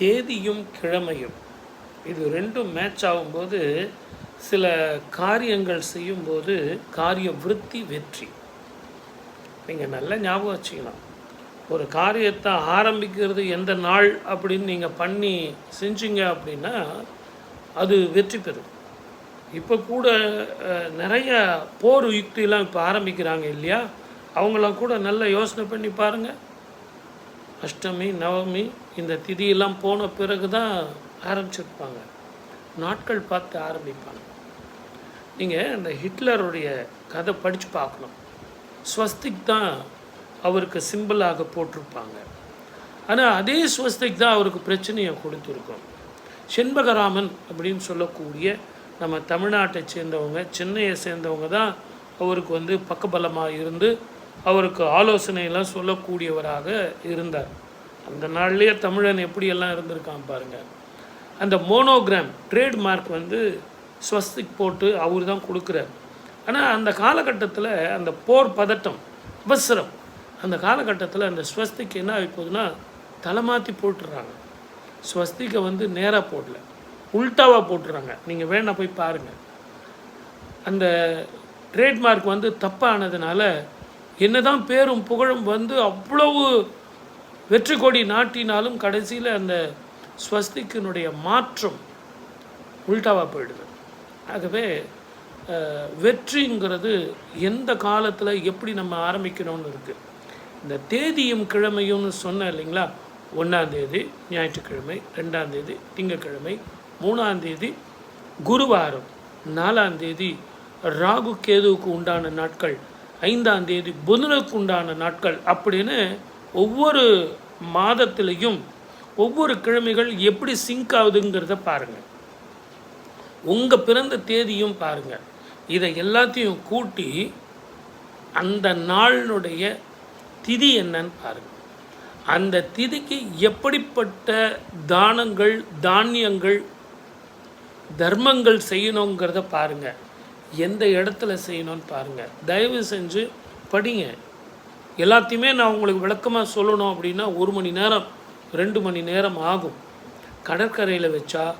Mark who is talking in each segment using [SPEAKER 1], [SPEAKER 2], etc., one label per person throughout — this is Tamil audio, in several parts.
[SPEAKER 1] தேதியும் கிழமையும். இது ரெண்டும் மேட்ச் ஆகும்போது சில காரியங்கள் செய்யும்போது காரிய விருத்தி வெற்றி. நீங்கள் நல்லா ஞாபகம் வச்சுக்கலாம் ஒரு காரியத்தை ஆரம்பிக்கிறது எந்த நாள் அப்படின்னு நீங்கள் பண்ணி செஞ்சீங்க அப்படின்னா அது வெற்றி பெறும். இப்போ கூட நிறைய போர் யுக்திலாம் இப்போ ஆரம்பிக்கிறாங்க இல்லையா? அவங்களாம் கூட நல்ல யோசனை பண்ணி பாருங்கள் அஷ்டமி நவமி இந்த திதியெல்லாம் போன பிறகு தான் ஆரம்பிச்சிருப்பாங்க. நாட்கள் பார்த்து ஆரம்பிப்பாங்க. நீங்கள் இந்த ஹிட்லருடைய கதை படித்து பார்க்கணும். ஸ்வஸ்திக் தான் அவருக்கு சிம்பிளாக போட்டிருப்பாங்க. ஆனால் அதே ஸ்வஸ்திக் தான் அவருக்கு பிரச்சனையை கொடுத்துருக்கோம். செண்பகராமன் அப்படின்னு சொல்லக்கூடிய நம்ம தமிழ்நாட்டை சேர்ந்தவங்க சென்னையை சேர்ந்தவங்க தான் அவருக்கு வந்து பக்கபலமாக இருந்து அவருக்கு ஆலோசனையெல்லாம் சொல்லக்கூடியவராக இருந்தார். அந்த நாள்லேயே தமிழன் எப்படியெல்லாம் இருந்திருக்கான் பாருங்கள் அந்த மோனோகிராம் ட்ரேட்மார்க் வந்து ஸ்வஸ்திக் போட்டு அவர் தான் கொடுக்குறார். ஆனால் அந்த காலகட்டத்தில் அந்த போர் பதட்டம் அவசரம் அந்த காலகட்டத்தில் அந்த ஸ்வஸ்திக்கு என்ன ஆகி போகுதுன்னா தலை மாற்றி போட்டுடுறாங்க ஸ்வஸ்திக்கை வந்து நேராக போடல உல்டாவாக போட்டுறாங்க. நீங்கள் வேணா போய் பாருங்கள் அந்த ட்ரேட்மார்க் வந்து தப்பானதுனால என்னதான் பேரும் புகழும் வந்து அவ்வளவு வெற்றி கொடி நாட்டினாலும் கடைசியில் அந்த ஸ்வஸ்திக்கினுடைய மாற்றம் உல்டாவாக போயிடுது. ஆகவே வெற்றிங்கிறது எந்த காலத்தில் எப்படி நம்ம ஆரம்பிக்கணும்னு இருக்குது இந்த தேதியும் கிழமையும்னு சொன்னேன் இல்லைங்களா? ஒன்றாந்தேதி ஞாயிற்றுக்கிழமை ரெண்டாந்தேதி திங்கட்கிழமை மூணாந்தேதி குருவாரம் நாலாந்தேதி ராகு கேதுவுக்கு உண்டான நாட்கள் ஐந்தாம் தேதி புதனுக்கு உண்டான நாட்கள் அப்படின்னு ஒவ்வொரு மாதத்திலையும் ஒவ்வொரு கிழமைகள் எப்படி சிங்க் ஆகுதுங்கிறத பாருங்கள் உங்கள் பிறந்த தேதியும் பாருங்கள் இதை எல்லாத்தையும் கூட்டி அந்த நாளினுடைய திதி என்னன்னு பாருங்கள் அந்த திதிக்கு எப்படிப்பட்ட தானங்கள் தானியங்கள் தர்மங்கள் செய்யணுங்கிறத பாருங்கள் எந்த இடத்துல செய்யணும்னு பாருங்கள் தயவு செஞ்சு படிங்க. எல்லாத்தையுமே நான் உங்களுக்கு விளக்கமாக சொல்லணும் அப்படின்னா ஒரு மணி நேரம் ரெண்டு மணி நேரம் ஆகும். கடற்கரையில் வச்சா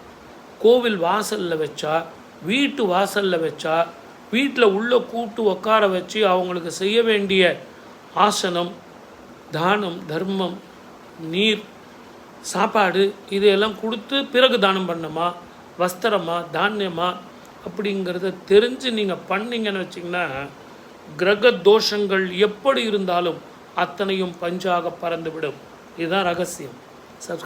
[SPEAKER 1] கோவில் வாசலில் வச்சா வீட்டு வாசலில் வச்சா வீட்டில் உள்ளே கூப்பிட்டு உட்கார வச்சு அவங்களுக்கு செய்ய வேண்டிய ஆசனம் தானம் தர்மம் நீர் சாப்பாடு இதையெல்லாம் கொடுத்து பிறகு தானம் பண்ணமா வஸ்திரமா தானியமாக அப்படிங்கிறத தெரிஞ்சு நீங்கள் பண்ணீங்கன்னு வச்சிங்கன்னா கிரக தோஷங்கள் எப்படி இருந்தாலும் அத்தனையும் பஞ்சாக பறந்துவிடும். இதுதான் ரகசியம். சப்ஸ்